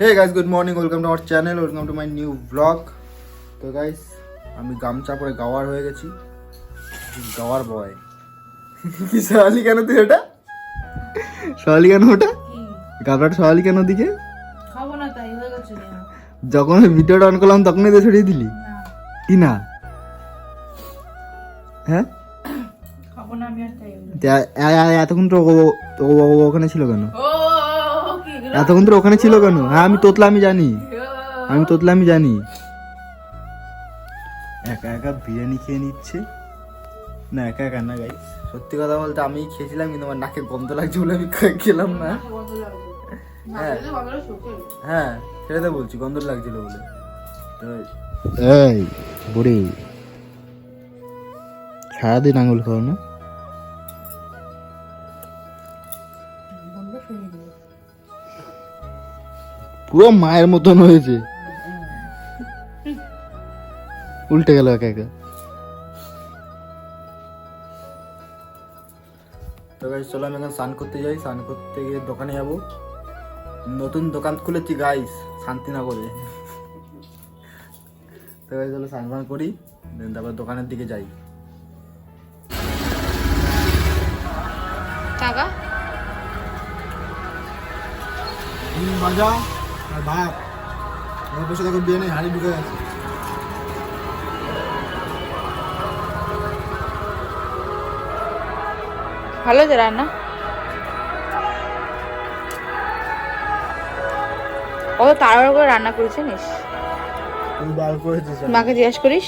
Hey guys good morning welcome to our channel welcome to my new blog তো guys আমি গামছা পরে গাওয়ার হয়ে গেছি। গাওয়ার বয় কি সওয়ালি কেন তুই ওটা? সওয়ালি কেন ওটা? গাবলাটা সওয়ালি কেন দিকে? খাব না তাই হয়ে গেছে রে। যখন ভিডিওটা অন করলাম তখনই তো ছড়িয়ে দিলি? কি না? হ্যাঁ? খাব না আমি আর তাই এতক্ষণ তো ওখানে ছিল কেন? ও? এতক্ষণ তো ওখানে ছিল কেন? হ্যাঁ আমি তোতলা আমি জানি। আমি তোতলা আমি জানি। একা একা বিরিয়ানি খেয়ে নিচ্ছে? না একা একা না গাই সত্যি কথা বলতে আমি খেয়েছিলাম কিন্তু আমার নাকে গন্ধ লাগছে বলে আমি খেলাম না। হ্যাঁ। হ্যাঁ সেটা তো বলছি গন্ধ লাগছিল বলে। তো এই বুড়ি। সারাদিন আঙুল খাও না। পুরো মায়ের মতন হয়েছে। উল্টে গেল একা একা। তো গাইস চলো আমি এখন স্নান করতে যাই। স্নান করতে গিয়ে দোকানে যাব। নতুন দোকান খুলেছি গাইস শান্তিনগরে। তো গাইস চলো স্নান ফান করি দেন তারপর দোকানের দিকে যাই। টাকা? মজা আর ভাত। আমার বসে দেখো বিয়ে নেই হাড়ি ঢুকে গেছে। ভালো যে রান্না? ও তাড়াহুড়ো করে রান্না করেছিস নিস মাকে জিজ্ঞাসা করিস?